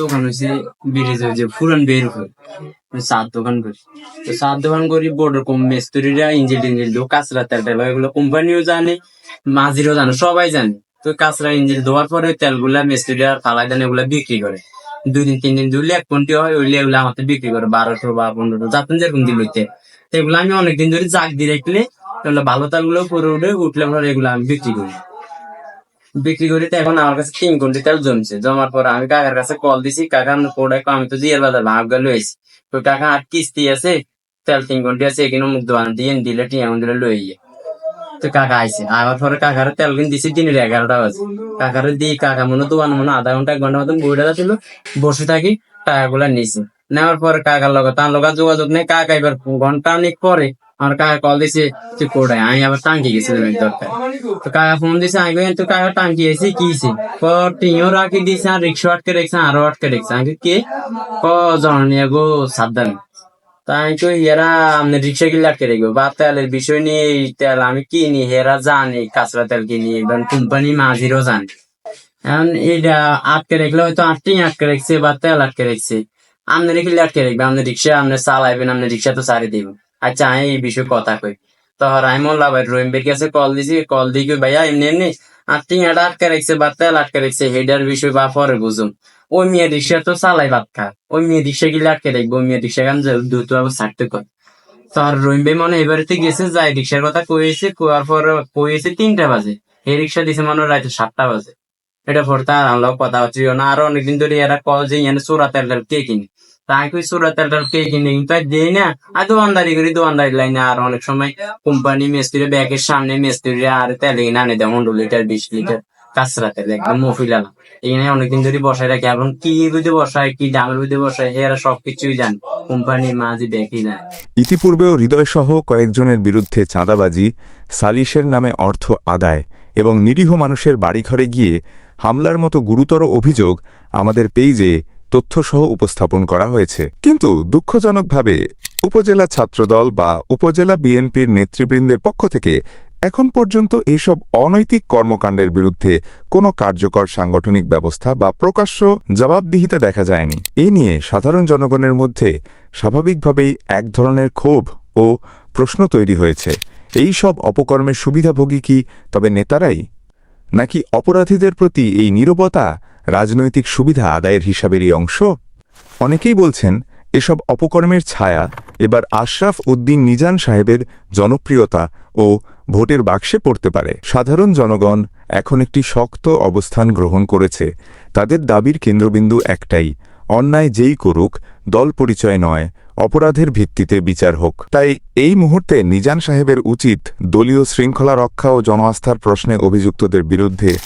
দোকান হয়েছে ব্রিজে যে পুরান বের করে চার দোকান করি। তো চার দোকান করি বড় কম মিস্ত্রিরা, ইঞ্জিল টিঞ্জিল দো কাঁচরা তেল টেল এগুলো কোম্পানিও জানে, মাঝিরও জানে, সবাই জানে। তো কাঁচরা ইঞ্জিল দেওয়ার পরে তেলগুলা মিস্ত্রিরা ফালাই দেন, এগুলা বিক্রি করে। দুই দিন, তিন দিন দুলে এক কোনটি হয় ওইলে এগুলো আমাকে বিক্রি করে, বারোশো বা পনেরোশো, যাতেন যেরকম দিল হইতে এগুলো আমি অনেকদিন ধরে জাগ দিয়ে রাখলে ভালো তেলগুলো পরে উঠে উঠলে এগুলো আমি বিক্রি করি। বিক্রি করি তো এখন আমার কাছে তিন কোটি তেল জমছে। জমার পর আমি কাকার কাছে কল দিছি, কাকা প্রোডাক্ট আমি তো জিয়ার বাজার ভাগ গেল হয়েছি তো কাকা আর কিস্তি আছে, তেল তিন কোটি আছে, এখানে মুখ দোকান দিয়ে দিলে, টিয়া দিলে লই তো কাকা আইছে, আবার পরে কাকার তেল কিনে দিছি, দিনের এগারোটা বাজে। কাকারে দিই কাকা মনে দোকান মনে আধা ঘণ্টা, এক ঘণ্টা মতন বইটা ছিল বসে থাকি, টাকাগুলা নিছি। নেওয়ার পরে কাকার লগে, তার লগে যোগাযোগ নেই। কাকা এবার ঘণ্টা অনেক পরে আমার কাকা কল দিছে তুই কোটায় আমি আবার টাঙ্কি গেছিলাম এক দরকার তো কাকা ফোন দিছে আমি কই, তো কাকা টাঙ্কি এসে কি হইছে? ক টিও রাখি দিছে আর রিক্সা আটকে রেখছে আরও আটকে রেখছে আমি কে ক জননিয়া গো সাবধান তাই কই এরা আপনি রিক্সা কিনলে আটকে রাখব বা তেলের বিষয় নিয়ে তেল আমি কিনি হেরা জানি কাঁচরা তেল কিনি এবার কোম্পানি মাঝিরও জানি এখন এটা আটকে রাখলে হয়তো আটটি আটকে রাখছে বা তেল আটকে রাখছে আপনি রেখে আটকে রাখবে আপনি রিক্সা আপনি চালাইবেন আপনি রিক্সা তো সারি দিব আচ্ছা আমি এই বিষয়ে কথা কই। তো আমি মোল্লা ভাই রহিমবের কাছে কল দিছি। কল দিয়ে কই, ভাইয়া এমনি এমনি আটটি আটা আটকে রাখছে বা তেল আটকে রাখছে হেডার বিষয় বা পরে বুঝুম। ওই মেয়ে রিক্সা তো চালাই ভাত খা। ওই মেয়ে রিক্সা গিলে আটকে রাখব ওই মেয়ে রিক্সা গান দ্রুত আবার ছাড়তে কর তো আর রহিম ভাই মনে এবারেতে গেছে যাই রিক্সার কথা কয়েছে কোয়ার পর কয়েছে তিনটা বাজে। এই রিক্সা দিছে মনে রাতে সাতটা বাজে। এটা পর তার আমরা কথা হচ্ছে না। আরও অনেকদিন ধরে এরা কল যে এনে চোরা তেল কে কিনে। চোরা তেল কে কিনে কিন্তু না? আর দোকানদারি করি, দোকানদারি লাইনে আর অনেক সময় কোম্পানি মিস্ত্রি ব্যাগের সামনে মিস্ত্রি আর তেল কিনে আনে দেয়, পনেরো লিটার বিশ লিটার কাঁচরা একদম মফিলা না এখানে অনেকদিন ধরে বসায় রাখে এবং কি বুঝে বসায়, কি দামের বুঝে বসায় এরা সবকিছুই জানে কোম্পানি মাঝি ব্যাগই জানে ইতিপূর্বেও হৃদয়সহ কয়েকজনের বিরুদ্ধে চাঁদাবাজি, সালিশের নামে অর্থ আদায় এবং নিরীহ মানুষের বাড়িঘরে গিয়ে হামলার মতো গুরুতর অভিযোগ আমাদের পেইজে তথ্যসহ উপস্থাপন করা হয়েছে। কিন্তু দুঃখজনকভাবে উপজেলা ছাত্রদল বা উপজেলা বিএনপির নেতৃবৃন্দের পক্ষ থেকে এখন পর্যন্ত এইসব অনৈতিক কর্মকাণ্ডের বিরুদ্ধে কোনো কার্যকর সাংগঠনিক ব্যবস্থা বা প্রকাশ্য জবাবদিহিতা দেখা যায়নি। এ নিয়ে সাধারণ জনগণের মধ্যে স্বাভাবিকভাবেই এক ধরনের ক্ষোভ ও প্রশ্ন তৈরি হয়েছে। এই সব অপকর্মের সুবিধাভোগী কি তবে নেতারাই? নাকি অপরাধীদের প্রতি এই নীরবতা রাজনৈতিক সুবিধা আদায়ের হিসাবেরই অংশ? অনেকেই বলছেন, এসব অপকর্মের ছায়া, এবার আশরাফ উদ্দিন নিজান সাহেবের জনপ্রিয়তা ও ভোটের বাক্সে পড়তে পারে। সাধারণ জনগণ এখন একটি শক্ত অবস্থান গ্রহণ করেছে। তাদের দাবির কেন্দ্রবিন্দু একটাই, অন্যায় যেই করুক, দল পরিচয় নয় অপরাধের ভিত্তিতে বিচার হোক। তাই এই মুহূর্তে নিজান সাহেবের উচিত দলীয় শৃঙ্খলা রক্ষা ও জনআস্থার প্রশ্নে অভিযুক্তদের বিরুদ্ধে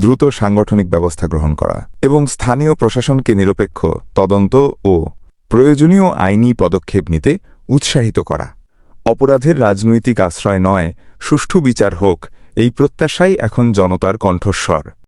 দ্রুত সাংগঠনিক ব্যবস্থা গ্রহণ করা এবং স্থানীয় প্রশাসনকে নিরপেক্ষ, তদন্ত ও প্রয়োজনীয় আইনি পদক্ষেপ নিতে উৎসাহিত করা। অপরাধের রাজনৈতিক আশ্রয় নয়, সুষ্ঠু বিচার হোক, এই প্রত্যাশাই এখন জনতার কণ্ঠস্বর।